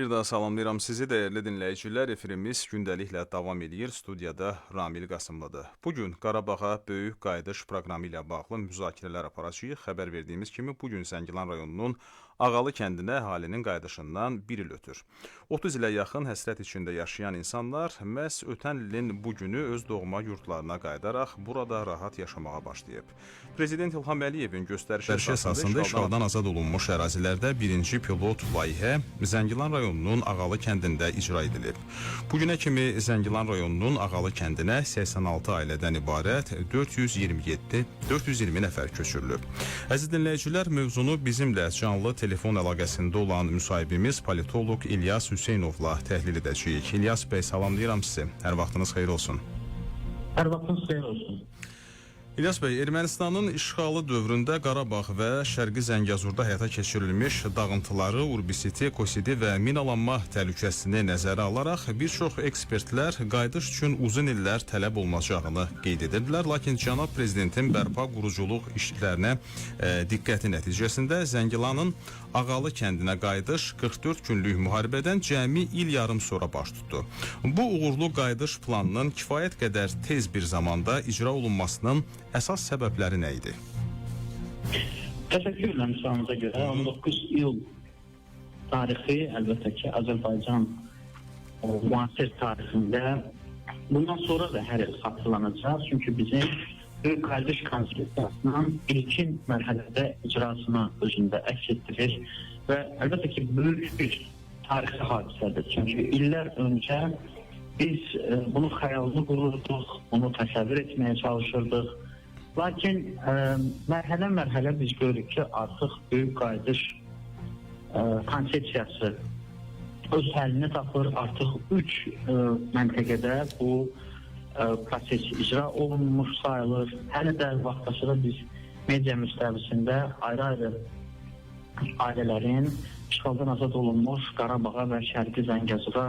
Bir daha salamlayıram sizi değerli dinləyicilər. Efirimiz gündəliklə davam edir. Studiyada Ramil Qasımlıdır. Bu gün Qarabağa böyük qayıdış proqramı ilə bağlı müzakirələr aparacağıq. Xəbər verdiyimiz kimi bu gün Zəngilan rayonunun Ağalı kəndinə əhalinin qayıdışından bir il ötür. 30 ilə yaxın həsrət içində yaşayan insanlar məhz ötən ilin bu günü öz doğma yurtlarına qayıdaraq burada rahat yaşamağa başlayıb. Prezident İlham Əliyevin göstərişi əsasında işğaldan azad olunmuş ərazilərdə birinci pilot layihə Zəngilan rayonunun Ağalı kəndində icra edilib. Bu günə kimi Zəngilan rayonunun Ağalı kəndinə 86 ailədən ibarət 427 420 nəfər köçürülüb. Əziz dinləyicilər, mövzunu bizimlə canlı telefon əlaqəsində olan müsahibimiz politoloq İlyas Hüseynovla təhlil edəcəyik. İlyas bəy, salamlayıram sizi. Hər vaxtınız xeyir olsun. Hər vaxtınız xeyir olsun. İlyas bəy, Ermənistanın işğalı dövründə Qarabağ və Şərqi Zəngəzurda həyata keçirilmiş dağıntıları, urbisiti, kosidi və minalanma təhlükəsini nəzərə alaraq bir çox ekspertlər qayıdış üçün uzun illər tələb olunacağını qeyd edirdilər, lakin cənab prezidentin bərpa quruculuq işlərinə e, diqqəti nəticəsində Zəngilanın Ağalı kəndinə qayıdış 44 günlük müharibədən cəmi il yarım sonra baş tutdu. Bu uğurlu qayıdış planının kifayət qədər tez bir zamanda icra olunmasının əsas səbəbləri nə idi? Təşəkkür edirəm sualınıza görə. 19 iyul tarixi əlbəttə ki, Azərbaycan müasir tarixində bundan sonra da hər il xatırlanacaq. Çünki bizim Böyük Qardaş Konstitusiyasının ilkin mərhələdə icrasını özündə əks etdirir və əlbəttə ki, böyük bir tarixi hadisədir. Çünki illər öncə biz e, bunun xəyalını qururduq, bunu təsəvvür etməyə çalışırdıq. Lakin e, mərhələ-mərhələ biz görürük ki, artıq böyük qayıdış e, konsepsiyası öz həllini tapır. Artıq 3 e, məntəqədə bu e, proses icra olunmuş sayılır. Hələ də vaxtaşırı biz media müstəvisində ayrı-ayrı ailələrin işğaldan azad olunmuş Qarabağa və Şərqi Zəngəzura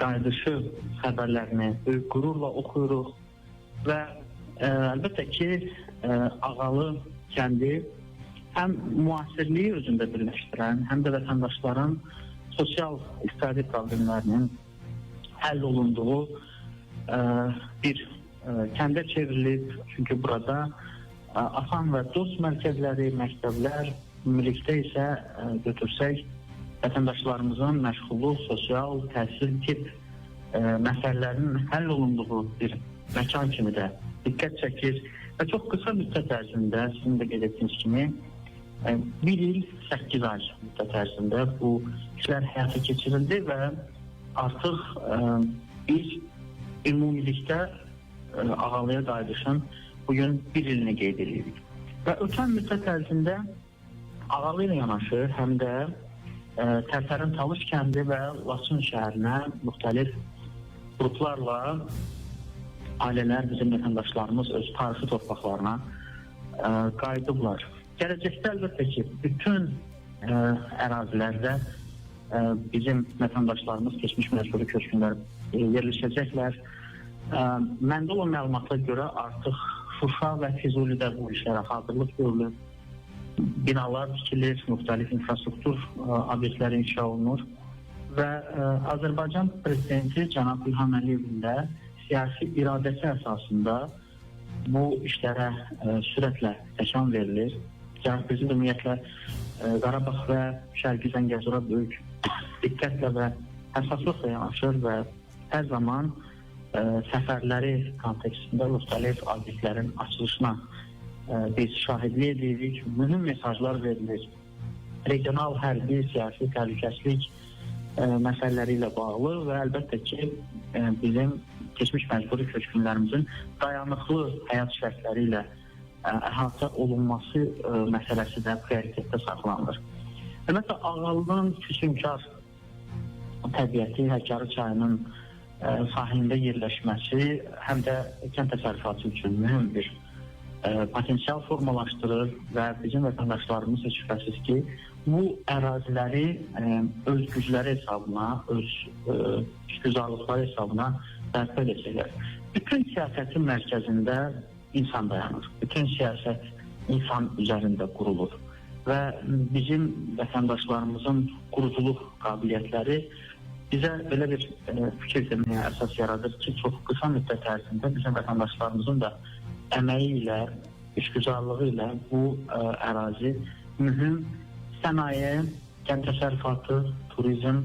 qayıdışı xəbərlərini böyük qürurla oxuyuruq və e, əlbəttə ki, e, Ağalı kəndi həm müasirliyi özündə birləşdirən, həm də vətəndaşların sosial iqtisadi problemlərinin həll olunduğu e, bir e, kəndə çevrilib. Çünki burada e, asan və dost mərkəzləri, məktəblər, ümumilikdə isə e, götürsək vətəndaşlarımızın məşğulluq, sosial, təhsil, tip e, məsələlərinin həll olunduğu bir məkan kimi də diqqət çəkir və çox qısa müddət ərzində sizin də qeyd etdiyiniz kimi e, bir il 8 ay müddət ərzində bu işlər həyata keçirildi və artıq e, biz ümumilikdə e, ağalıya qayıdışın bugün bir ilini qeyd edirik. Və ötən müddət ərzində ağalı ilə yanaşı həm də e, Tərtərin Talış kəndi və Laçın şəhərinə müxtəlif qruplarla ailələr, bizim vətəndaşlarımız öz tarixi torpaqlarına ə, qayıdıblar. Gələcəkdə əlbəttə ki, bütün ə, ərazilərdə ə, bizim vətəndaşlarımız keçmiş məcburi köçkünlər yerləşəcəklər. Ə, məndə olan məlumata görə artıq Şuşa və Füzulidə bu işlərə hazırlıq görülür. Binalar tikilir, müxtəlif infrastruktur ə, obyektləri inşa olunur və ə, Azərbaycan prezidenti cənab İlham Əliyevin siyasi iradəsi əsasında bu işlərə ə, sürətlə təkan verilir. Cənab prezident ümumiyyətlə ə, Qarabağ və Şərqi Zəngəzura böyük diqqətlə və həssaslıqla yanaşır və hər zaman ə, səfərləri kontekstində müxtəlif obyektlərin açılışına biz şahidlik edirik, mühüm mesajlar verilir. Regional hərbi, siyasi təhlükəsizlik ə, məsələləri ilə bağlı və əlbəttə ki, bizim keçmiş məcburi köçkünlərimizin dayanıqlı həyat şərtləri ilə əhatə olunması ə, məsələsi də prioritetdə saxlanılır. Ümumiyyətlə Ağalının füsunkar təbiəti, Həkəri çayının ə, sahilində yerləşməsi həm də kənd təsərrüfatı üçün mühüm bir ə, potensial formalaşdırır və bizim vətəndaşlarımız heç şübhəsiz ki, bu əraziləri ə, öz gücləri hesabına, öz ə, işgüzarlıqları hesabına bərpa edəcəklər. Bütün siyasətin mərkəzində insan dayanır. Bütün siyasət insan üzərində qurulur. və bizim vətəndaşlarımızın quruculuq qabiliyyətləri bizə belə bir e, fikir verməyə əsas yaradır ki, çox qısa müddət ərzində bizim vətəndaşlarımızın da əməyi ilə, işgüzarlığı ilə bu e, ərazi mühüm sənaye, kənd təsərrüfatı, turizm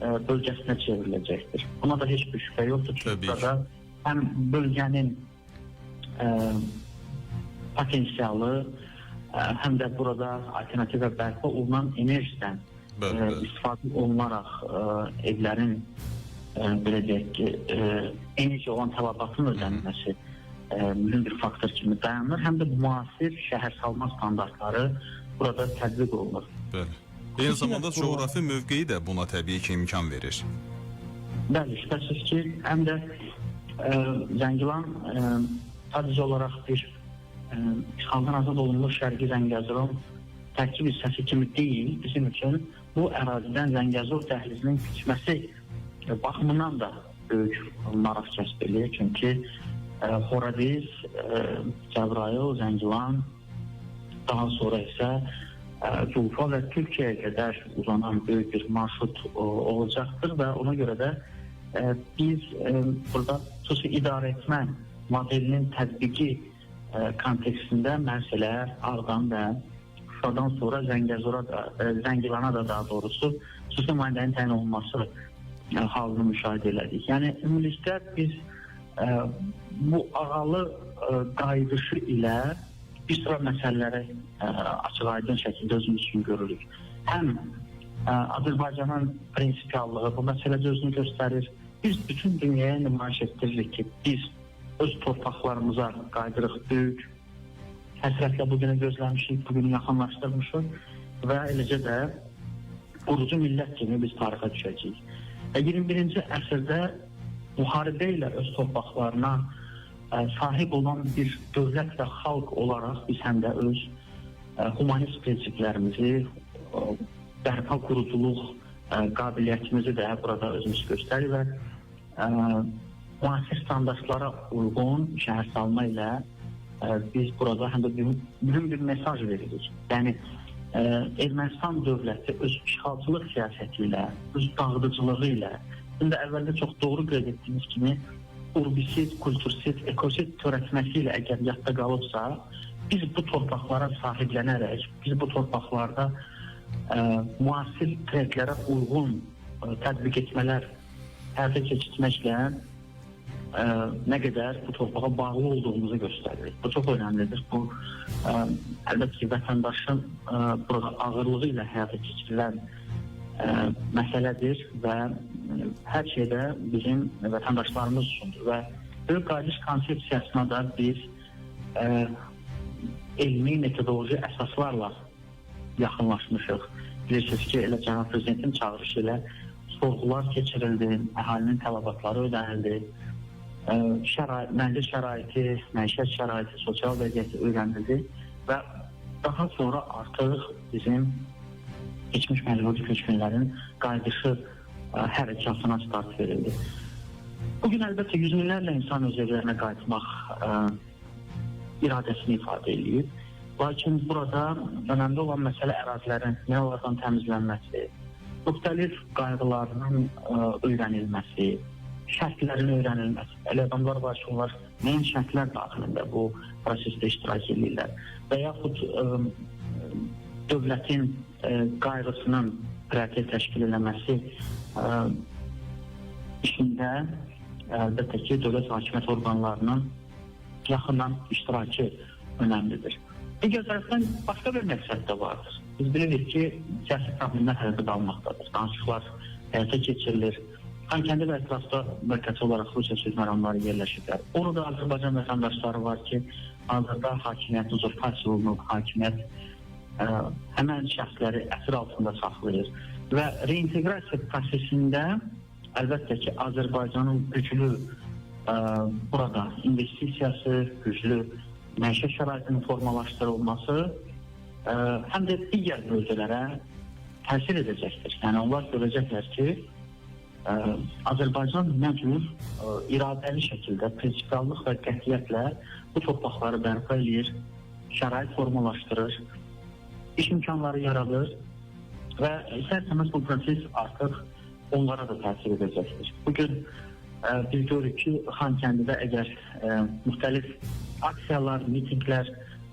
bölgəsinə çevriləcəkdir. Buna da heç bir şübhə yoxdur. Çünki Təbii ki. burada həm bölgənin e, potensialı, e, həm də burada alternativə bərpa olunan enerjidən e, bəli. istifadə olunaraq e, evlərin e, belə deyək ki, e, enerji olan tələbatın ödənilməsi e, mühüm bir faktor kimi dayanır. Həm də müasir şəhərsalma standartları burada tətbiq olunur. Bəli. Eyni zamanda coğrafi mövqeyi də buna təbii ki, imkan verir. Bəli, şübhəsiz ki, həm də e, Zəngilan e, sadəcə olaraq bir e, işğaldan azad olunmuş Şərqi Zəngəzurun tərkib hissəsi kimi deyil, bizim üçün bu ərazidən Zəngəzur dəhlizinin keçməsi e, baxımından da böyük maraq kəsb edir. Çünki e, Horadiz, e, Cəbrayıl, Zəngilan, daha sonra isə ə, Zulfa və Türkiyəyə qədər uzanan böyük bir marşrut o, olacaqdır və ona görə də ə, biz burada xüsusi idarə etmə modelinin tətbiqi kontekstində məsələ Ağdam və Şuşadan sonra Zəngəzura da, Zəngilana da daha doğrusu xüsusi nümayəndənin təyin olunması halını müşahidə elədik. Yəni ümumilikdə biz bu ağalı qayıdışı ilə bir sıra məsələləri ə, açıq-aydın şəkildə özümüz üçün görürük. Həm ə, Azərbaycanın prinsipiallığı bu məsələdə özünü göstərir. Biz bütün dünyaya nümayiş etdiririk ki, biz öz torpaqlarımıza qayıdırıq böyük həsrətlə bu günü gözləmişik, bu günü yaxınlaşdırmışıq və eləcə də qurucu millət kimi biz tarixə düşəcəyik. Və 21-ci əsrdə müharibə ilə öz torpaqlarına ə, sahib olan bir dövlət və xalq olaraq biz həm də öz ə, humanist prinsiplərimizi, bərpa quruculuq ə, qabiliyyətimizi də burada özümüz göstərir və müasir standartlara uyğun şəhərsalma ilə ə, biz burada həm də mühüm bir mesaj veririk. Yəni Ermənistan dövləti öz işğalçılıq siyasəti ilə, öz dağıdıcılığı ilə, sizin də əvvəldə çox doğru qeyd etdiyiniz kimi urbisit, kultursit, ekosit törətməsi ilə əgər yadda qalıbsa, biz bu torpaqlara sahiblənərək, biz bu torpaqlarda ə, müasir trendlərə uyğun ə, tətbiq etmələr həyata keçirməklə ə, nə qədər bu torpağa bağlı olduğumuzu göstərir. Bu çox önəmlidir. Bu ə, əlbəttə ki, vətəndaşın ə, burada ağırlığı ilə həyata keçirilən ə, məsələdir və ə, hər şeydə bizim vətəndaşlarımız üçündür və böyük qayıdış konsepsiyasına da biz ə, elmi metodoloji əsaslarla yaxınlaşmışıq. Bilirsiniz ki, elə cənab prezidentin çağırışı ilə sorğular keçirildi, əhalinin tələbatları ödənildi, ə, şərait, mənzil şəraiti, məişət şəraiti, sosial vəziyyəti öyrənildi və daha sonra artıq bizim keçmiş məcburi köçkünlərin qayıdışı hərəkatına start verildi. Bugün əlbəttə yüz minlərlə insan öz evlərinə qayıtmaq ə, iradəsini ifadə eləyib. Lakin burada önəmli olan məsələ ərazilərin minalardan təmizlənməsi, müxtəlif qayğılarının ə, öyrənilməsi, şərtlərin öyrənilməsi. Elə adamlar var ki, onlar müəyyən şərtlər daxilində bu prosesdə iştirak edirlər və yaxud ə, dövlətin ə, qayğısının prioritet təşkil eləməsi işində əlbəttə ki, dövlət hakimiyyət orqanlarının yaxından iştirakı önəmlidir. Digər tərəfdən başqa bir məqsəd də vardır. Biz bilirik ki, siyasi problemlər həyata qalmaqdadır. Danışıqlar həyata keçirilir. Xankəndi və ətrafda mərkəzi olaraq Rusiya söz məramları yerləşiblər. Orada Azərbaycan vətəndaşları var ki, hazırda hakimiyyət uzurpasiya olunub, hakimiyyət ə, həmən şəxsləri əsir altında saxlayır və reinteqrasiya prosesində əlbəttə ki, Azərbaycanın güclü ə, burada investisiyası, güclü məişət şəraitinin formalaşdırılması ə, həm də digər bölgələrə təsir edəcəkdir. Yəni onlar görəcəklər ki, ə, Azərbaycan nə cür ə, iradəli şəkildə, prinsipiallıq və qətiyyətlə bu torpaqları bərpa eləyir, şərait formalaşdırır iş imkanları yaradır və istərsəməz bu proses artıq onlara da təsir edəcəkdir. Bugün e, biz görürük ki, Xankəndidə əgər e, müxtəlif aksiyalar, mitinqlər,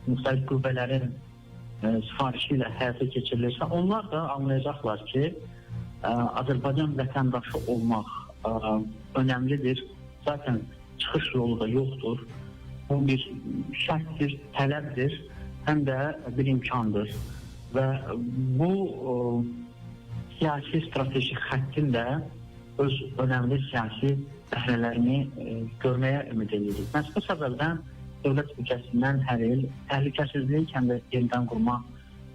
müxtəlif qüvvələrin e, sifarişi ilə həyata keçirilirsə, onlar da anlayacaqlar ki, e, Azərbaycan vətəndaşı olmaq e, önəmlidir. Zaten çıxış yolu da yoxdur. Bu bir şərtdir, tələbdir, həm də bir imkandır. Və bu e, siyasi strateji xəttin də öz önəmli siyasi bəhrələrini e, görməyə ümid edirik. Məhz bu səbəbdən dövlət büdcəsindən hər il təhlükəsizlik həm də yenidən qurma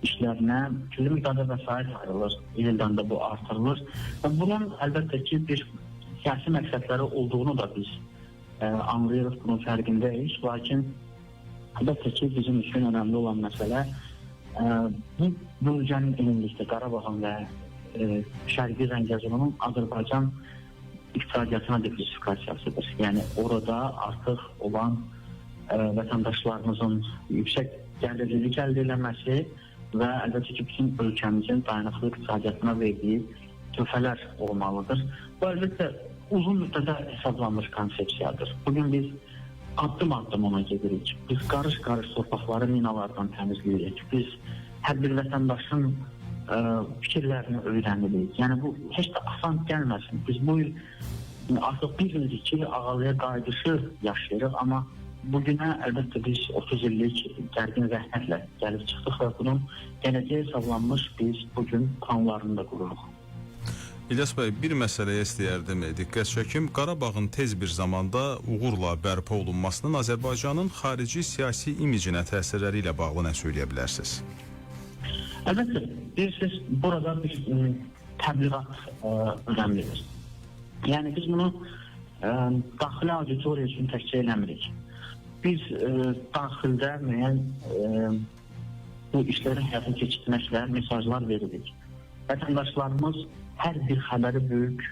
işlərinə külli miqdarda vəsait ayrılır. İldən də bu artırılır. Və bunun əlbəttə ki, bir siyasi məqsədləri olduğunu da biz e, anlayırıq, bunun fərqindəyik. Lakin əlbəttə ki, bizim üçün önəmli olan məsələ e, bu bölgənin ümumilikdə Qarabağın və e, Şərqi Zəngəzurun Azərbaycan iqtisadiyyatına diversifikasiyasıdır. Yəni orada artıq olan e, vətəndaşlarımızın yüksək gəlirlilik əldə eləməsi və əlbəttə ki, bütün ölkəmizin dayanıqlı iqtisadiyyatına verdiyi töhfələr olmalıdır. Bu əlbəttə uzun müddətə hesablanmış konsepsiyadır. Bugün biz addım addım ona gedirik. Biz qarış-qarış torpaqları minalardan təmizləyirik. Biz hər bir vətəndaşın ə, fikirlərini öyrənirik. Yəni bu heç də asan gəlməsin. Biz bu il artıq bir ildir ki, ağalıya qayıdışı yaşayırıq, amma bugünə əlbəttə biz 30 illik gərgin zəhmətlə gəlib çıxdıq və bunun gələcəyə hesablanmış biz bugün planlarını da qururuq. İlyas bəy, bir məsələyə istəyərdim diqqət çəkim. Qarabağın tez bir zamanda uğurla bərpa olunmasının Azərbaycanın xarici siyasi imicinə təsirləri ilə bağlı nə söyləyə bilərsiniz? Əlbəttə, bilirsiniz, burada bir ə, təbliğat ə, önəmlidir. Yəni biz bunu ə, daxili auditoriya üçün təkcə eləmirik. Biz ə, daxildə müəyyən bu işləri həyata keçirməklə mesajlar veririk. Vətəndaşlarımız hər bir xəbəri böyük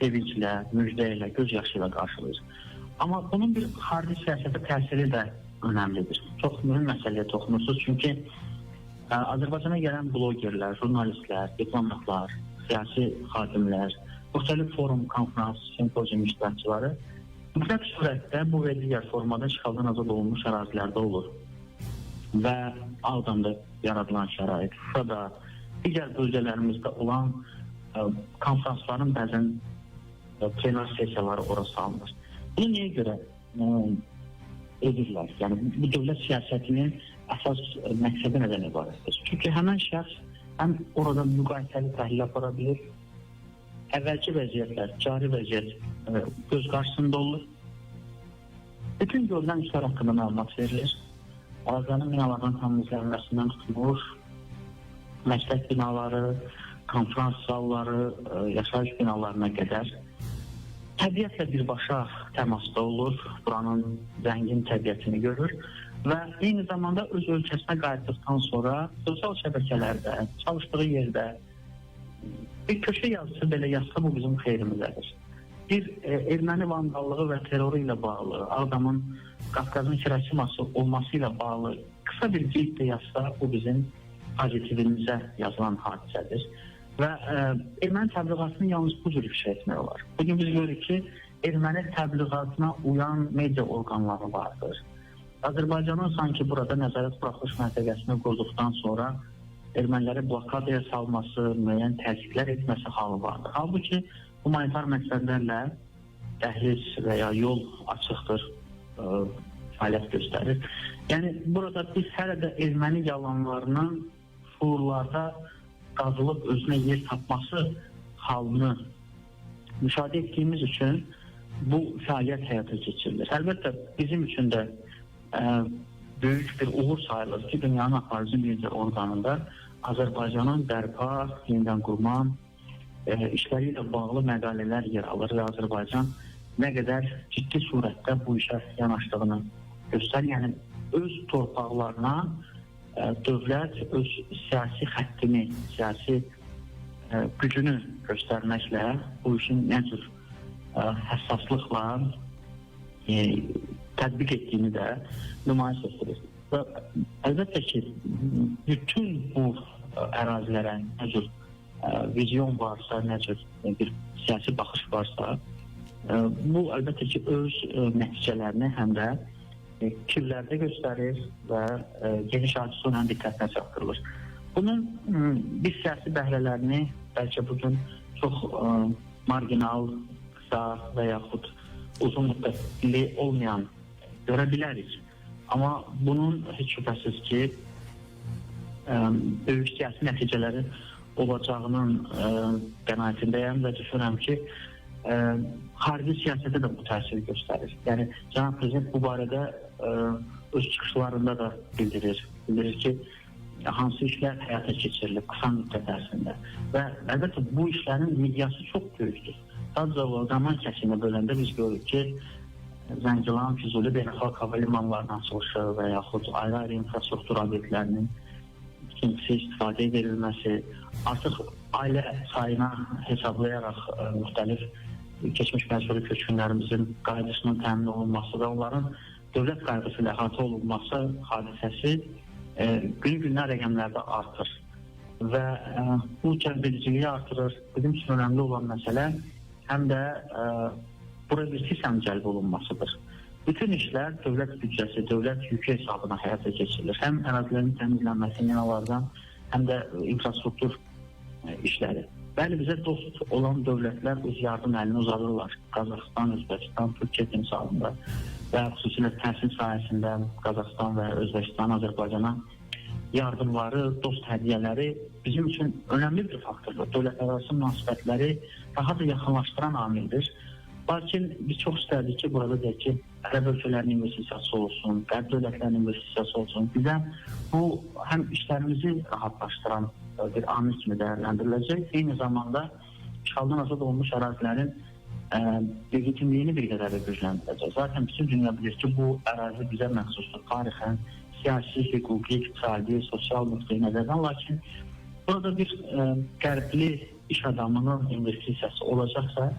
sevinclə, müjdə ilə, göz yaşı ilə qarşılayır. Amma bunun bir xarici siyasətə təsiri də önəmlidir. Çox mühüm məsələyə toxunursunuz çünki ə, Azərbaycana gələn blogerlər, jurnalistlər, diplomatlar, siyasi xadimlər, müxtəlif forum, konfrans, simpozium iştirakçıları mütləq surətdə bu və digər formada işğaldan azad olunmuş ərazilərdə olur. Və Ağdamda yaradılan şərait, Şuşada, digər bölgələrimizdə olan ə, konfransların bəzən ə, plenar sessiyaları ora salınır. Bunu niyə görə ə, edirlər? Yəni bu dövlət siyasətinin əsas ə, məqsədi nədən ibarətdir? Çünki həmin şəxs həm orada müqayisəli təhlil apara bilir, əvvəlki vəziyyətlər, cari vəziyyət ə, göz qarşısında olur. Bütün görülən işlər haqqında məlumat verilir. Ağzanın binalardan təmizlənməsindən tutulur, məslək binaları, konferans zalları, ə, yaşayış binalarına qədər təbiətlə birbaşa təmasda olur, buranın zəngin təbiətini görür və eyni zamanda öz ölkəsinə qayıtdıqdan sonra sosial şəbəkələrdə, çalışdığı yerdə bir köşə yazısı belə yazsa bu bizim xeyrimizədir. Bir e, erməni vandallığı və terroru ilə bağlı, Ağdamın Qafqazın Hiroşiması olması ilə bağlı qısa bir cilddə yazsa bu bizim pozitivimizə yazılan hadisədir. Və e, erməni təbliğatını yalnız bu cür ifşa etmək olar. Bugün biz görürük ki, erməni təbliğatına uyan media orqanları vardır. Azərbaycanın sanki burada nəzarət buraxılış məntəqəsini qurduqdan sonra erməniləri blokadaya salması, müəyyən təzyiqlər etməsi halı vardır. Halbuki humanitar məqsədlərlə dəhliz və ya yol açıqdır, ə, fəaliyyət göstərir. Yəni burada biz hələ də erməni yalanlarının şuurlarda qazılıb özünə yer tapması halını müşahidə etdiyimiz üçün bu fəaliyyət həyata keçirilir. Əlbəttə bizim üçün də ə, böyük bir uğur sayılır ki, dünyanın aparıcı media orqanında Azərbaycanın bərpa, yenidən qurma e, işləri ilə bağlı məqalələr yer alır və Azərbaycan nə qədər ciddi surətdə bu işə yanaşdığını göstərir. Yəni öz torpaqlarına e, dövlət öz siyasi xəttini, siyasi e, gücünü göstərməklə bu işin nə cür e, həssaslıqla e, tətbiq etdiyini də nümayiş etdirir. Və əlbəttə ki, bütün bu ə, ərazilərə nə cür ə, vizyon varsa, nə cür bir siyasi baxış varsa, ə, bu əlbəttə ki, öz ə, nəticələrini həm də e, fikirlərdə göstərir və e, geniş auditoyanın diqqətinə çatdırılır. Bunun m, biz siyasi bəhrələrini bəlkə bu gün çox ə, marginal, qısa və yaxud uzun müddətli olmayan görə bilərik. Amma bunun heç şübhəsiz ki, ə, böyük siyasi nəticələri olacağının ə, qənaətindəyəm və düşünürəm ki, ə, xarici siyasətə də bu təsir göstərir. Yəni cənab prezident bu barədə ə, öz çıxışlarında da bildirir. Bildirir ki, hansı işlər həyata keçirilib qısa müddət ərzində və əlbəttə bu işlərin miqyası çox böyükdür. Sadəcə o zaman kəsiyinə böləndə biz görürük ki, Zəngilan, Füzuli beynəlxalq hava limanlarının açılışı və yaxud ayrı-ayrı infrastruktur obyektlərinin ikincisi istifadə verilməsi, artıq ailə sayına hesablayaraq ə, müxtəlif keçmiş məcburi köçkünlərimizin qayğısının təmin olunması və onların dövlət qayğısı ilə əhatə olunması hadisəsi ə, gün-gündən rəqəmlərdə artır və ə, bu cəlbediciliyi artırır. Bizim üçün önəmli olan məsələ həm də ə, bura sistem cəlb olunmasıdır. Bütün işlər dövlət büdcəsi, dövlət yükü hesabına həyata keçirilir. Həm ərazilərin təmizlənməsi, minalardan, həm də infrastruktur e, işləri. Bəli, bizə dost olan dövlətlər öz yardım əlini uzadırlar. Qazaxıstan, Özbəkistan, Türkiyə timsalında və xüsusilə təhsil sahəsində Qazaxıstan və Özbəkistan, Azərbaycana yardımları, dost hədiyyələri bizim üçün önəmli bir faktordur. Dövlətlərarası münasibətləri daha da yaxınlaşdıran amildir. Lakin biz çox istərdik ki, burada deyək ki, ərəb ölkələrinin investisiyası olsun, qərb dövlətlərinin investisiyası olsun. Bizə bu həm işlərimizi rahatlaşdıran bir amil kimi dəyərləndiriləcək. Eyni zamanda işğaldan azad olunmuş ərazilərin ə, legitimliyini bir qədər də gücləndirəcək. Zaten bütün dünya bilir ki, bu ərazi bizə məxsusdur tarixən, siyasi, hüquqi, iqtisadi, sosial nöqteyi nəzərdən. Lakin burada bir ə, qərbli iş adamının investisiyası olacaqsa,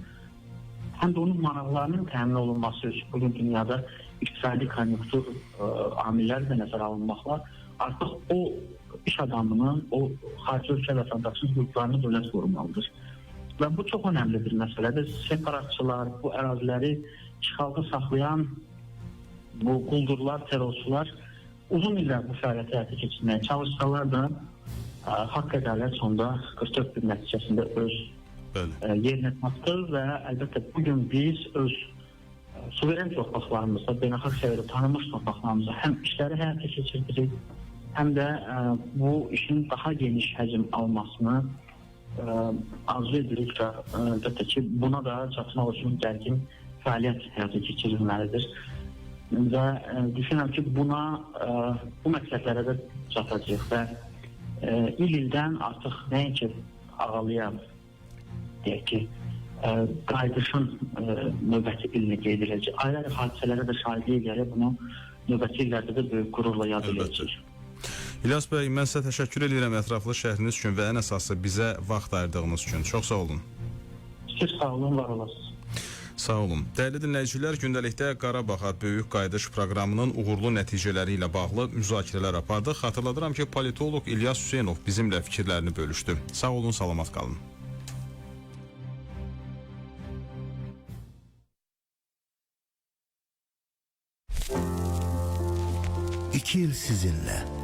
həm də onun maraqlarının təmin olunması üçün bugün dünyada iqtisadi konjunktur ə, amilləri də nəzərə alınmaqla artıq o iş adamının, o xarici ölkə vətəndaşının hüquqlarını dövlət qorumalıdır. Və bu çox önəmli bir məsələdir. Separatçılar, bu əraziləri işğalda saxlayan bu quldurlar, terrorçular uzun illər bu fəaliyyəti həyata keçirməyə çalışsalar da ə, haqq ədalət sonda 44 gün nəticəsində öz Bəli. ə, yerinə çatdı və əlbəttə bu gün biz öz ə, suveren torpaqlarımızda, beynəlxalq səviyyədə tanınmış torpaqlarımızda həm işləri həyata keçirdirik, həm də ə, bu işin daha geniş həcm almasını ə, arzu edirik və əlbəttə ki, buna da çatmaq üçün gərgin fəaliyyət həyata keçirilməlidir. Və düşünürəm ki, buna ə, bu məqsədlərə də çatacağıq və ə, il-ildən artıq nəinki ağalıya deyək ki, ə, qayıdışın ə, növbəti ilinə qeyd ediləcək. Ayrı-ayrı hadisələrə də şahidlik edərək bunu növbəti illərdə də böyük qürurla yad edəcəyik. İlyas bəy, mən sizə təşəkkür edirəm ətraflı şərhiniz üçün və ən əsası bizə vaxt ayırdığınız üçün. Çox sağ olun. Siz sağ olun, var olasınız. Sağ olun. Dəyərli dinləyicilər, gündəlikdə Qarabağa böyük qayıdış proqramının uğurlu nəticələri ilə bağlı müzakirələr apardıq. Xatırladıram ki, politoloq İlyas Hüseynov bizimlə fikirlərini bölüşdü. Sağ olun, salamat qalın. İki yıl sizinle.